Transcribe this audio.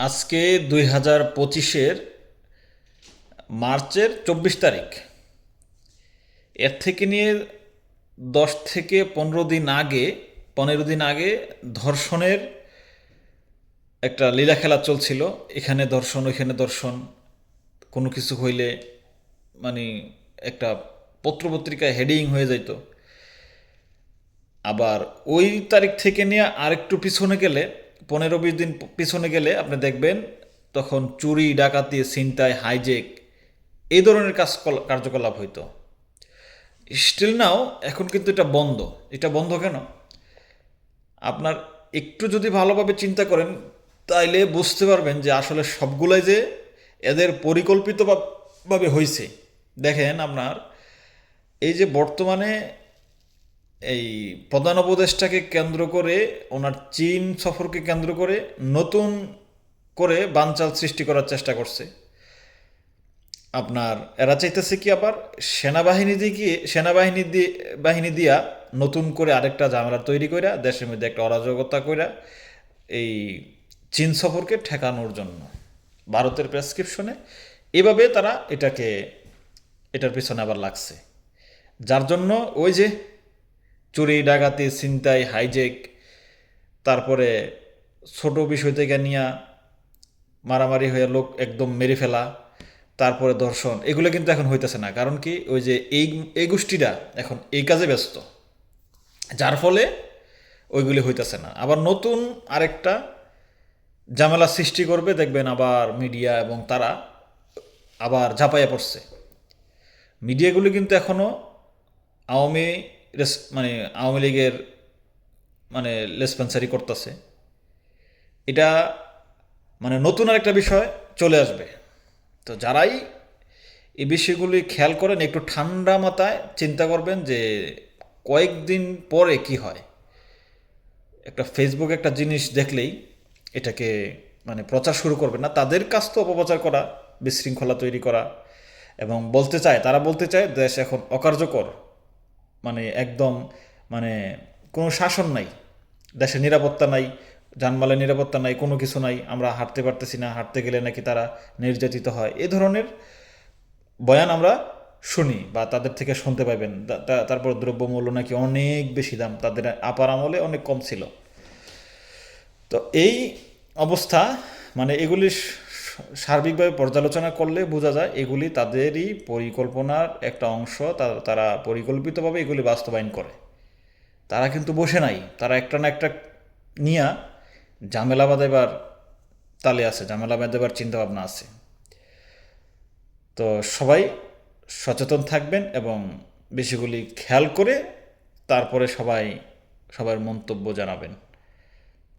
আজকে দুই হাজার পঁচিশের মার্চের চব্বিশ তারিখ। এর থেকে নিয়ে দশ থেকে পনেরো দিন আগে, পনেরো দিন আগে ধর্ষণের একটা লীলা খেলা চলছিল। এখানে ধর্ষণ ওইখানে ধর্ষণ কোনো কিছু হইলে মানে একটা পত্রপত্রিকায় হেডিং হয়ে যাইতো। আবার ওই তারিখ থেকে নিয়ে আরেকটু পিছনে গেলে পনেরো বিশ দিন পিছনে গেলে আপনি দেখবেন তখন চুরি, ডাকাতি, ছিনতাই হাইজেক এই ধরনের কাজ কার্যকলাপ হইতো। স্টিল নাও এখন কিন্তু এটা বন্ধ। এটা বন্ধ কেন? আপনার একটু যদি ভালোভাবে চিন্তা করেন, তাইলে বুঝতে পারবেন যে আসলে সবগুলাই যে এদের পরিকল্পিতভাবে হয়েছে দেখেন আপনার, এই যে বর্তমানে এই প্রধান উপদেষ্টাকে কেন্দ্র করে, ওনার চীন সফরকে কেন্দ্র করে, নতুন করে বানচাল সৃষ্টি করার চেষ্টা করছে। আপনার, এরা চাইতেছে কি আবার সেনাবাহিনী দিয়ে গিয়ে, সেনাবাহিনী দিয়ে, বাহিনী দিয়া নতুন করে আরেকটা ঝামেলা তৈরি কইরা, দেশের মধ্যে একটা অরাজকতা কইরা এই চীন সফরকে ঠেকানোর জন্য। ভারতের প্রেসক্রিপশনে এভাবে তারা এটাকে, এটার পিছনে আবার লাগছে। যার জন্য ওই যে চুরি, ডাকাতি, ছিনতাই হাইজেক তারপরে ছোট বিষয় থেকে নিয়ে মারামারি হয়ে লোক একদম মেরে ফেলা, তারপরে দর্শন এগুলো কিন্তু এখন হইতেছে না। কারণ কি? ওই যে এই এই গোষ্ঠীরা এখন এই কাজে ব্যস্ত, যার ফলে ওইগুলি হইতেছে না। আবার নতুন আরেকটা ঝামেলা সৃষ্টি করবে, দেখবেন আবার মিডিয়া এবং তারা আবার ঝাঁপাইয়া পড়ছে। মিডিয়াগুলি কিন্তু এখনও আওয়ামী মানে আওয়ামী লীগের মানে লেসপেন্সারি করতেছে। এটা মানে নতুন আর একটা বিষয় চলে আসবে। তো যারাই এই বিষয়গুলি খেয়াল করেন, একটু ঠান্ডা মাথায় চিন্তা করবেন যে কয়েকদিন পরে কি হয়। একটা ফেসবুক একটা জিনিস দেখলেই এটাকে মানে প্রচার শুরু করবে না। তাদের কাজ তো অপপ্রচার করা, বিশৃঙ্খলা তৈরি করা এবং বলতে চায়, তারা বলতে চায়, দেশ এখন অকার্যকর। মানে একদম মানে কোনো শাসন নাই। দেশে নিরাপত্তা নাই, যানমালের নিরাপত্তা নাই, কোনো কিছু নাই, আমরা হাঁটতে পারতেছি না, হাঁটতে গেলে নাকি তারা নির্যাতিত হয়। এ ধরনের বয়ান আমরা শুনি বা তাদের থেকে শুনতে তা- তারপর দ্রব্যমূল্য নাকি অনেক বেশি দাম, তাদের আপার আমলে অনেক কম ছিল। তো এই অবস্থা মানে এগুলি স- সার্বিকভাবে পর্যালোচনা করলে বোঝা যায় এগুলি তাদেরই পরিকল্পনার একটা অংশ তারা পরিকল্পিতভাবে এগুলি বাস্তবায়ন করে। তারা কিন্তু বসে নাই, তারা একটা না একটা নিয়া ঝামেলা বাঁধাইবার তালে আছে, ঝামেলা বাঁধাইবার চিন্তাভাবনা আছে। তো সবাই সচেতন থাকবেন এবং বিষয়গুলি খেয়াল করে তারপরে সবাই, সবার মন্তব্য জানাবেন।